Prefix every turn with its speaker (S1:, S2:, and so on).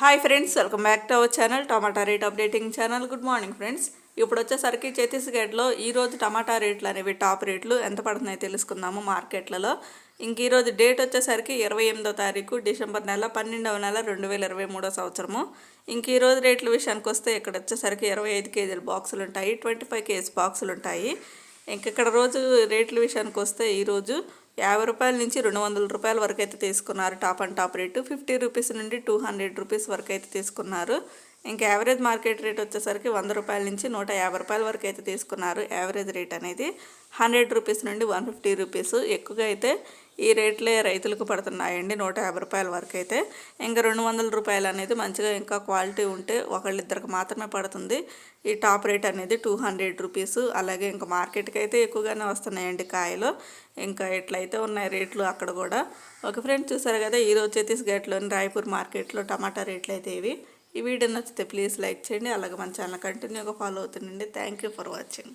S1: Hi friends welcome back to our channel tomato rate updating channel good morning friends ఇప్పుడు వచ్చేసరికి ఛత్తీస్గఢ్లో ఈరోజు టమాటా రేట్లు అనేవి టాప్ రేట్లు ఎంత పడుతున్నాయో తెలుసుకుందాము మార్కెట్లలో. ఇంక ఈరోజు డేట్ వచ్చేసరికి ఇరవై ఎనిమిదో తారీఖు డిసెంబర్ నెల పన్నెండవ నెల రెండు వేల ఇరవై మూడో సంవత్సరము. ఇంక ఈరోజు రేట్ల విషయానికి వస్తే ఇక్కడ వచ్చేసరికి ఇరవై ఐదు కేజీల బాక్సులు ఉంటాయి ట్వంటీ ఫైవ్ కేజీ బాక్సులు ఉంటాయి ఇక్కడ రోజు రేట్ల విషయానికి వస్తే ఈరోజు యాభై రూపాయల నుంచి రెండు వందల రూపాయల వరకు అయితే తీసుకున్నారు top and top rate. Fifty rupees నుండి టూ హండ్రెడ్ రూపీస్ వరకు అయితే తీసుకున్నారు. ఇంకా యావరేజ్ మార్కెట్ రేట్ వచ్చేసరికి వంద రూపాయల నుంచి నూట యాభై రూపాయల వరకు అయితే తీసుకున్నారు. యావరేజ్ రేట్ అనేది హండ్రెడ్ రూపీస్ నుండి వన్ ఫిఫ్టీ రూపీస్ ఎక్కువగా అయితే ఈ రేట్లే రైతులకు పడుతున్నాయండి నూట యాభై రూపాయల వరకు అయితే. ఇంకా రెండు వందల రూపాయలు అనేది మంచిగా ఇంకా క్వాలిటీ ఉంటే ఒకళ్ళిద్దరికి మాత్రమే పడుతుంది. ఈ టాప్ రేట్ అనేది టూ హండ్రెడ్ రూపీస్ అలాగే ఇంకా మార్కెట్కి అయితే ఎక్కువగానే వస్తున్నాయండి కాయలు. ఇంకా ఎట్లయితే ఉన్నాయి రేట్లు అక్కడ కూడా. ఒక ఫ్రెండ్ చూసారు కదా ఈరోజు ఛత్తీస్గఢ్లోని రాయపూర్ మార్కెట్లో టమాటా రేట్లు అయితే ఇవి. ఈ వీడియో నచ్చితే ప్లీజ్ లైక్ చేయండి అలాగే మన ఛానల్ కంటిన్యూగా follow అవుతుండండి. Thank you for watching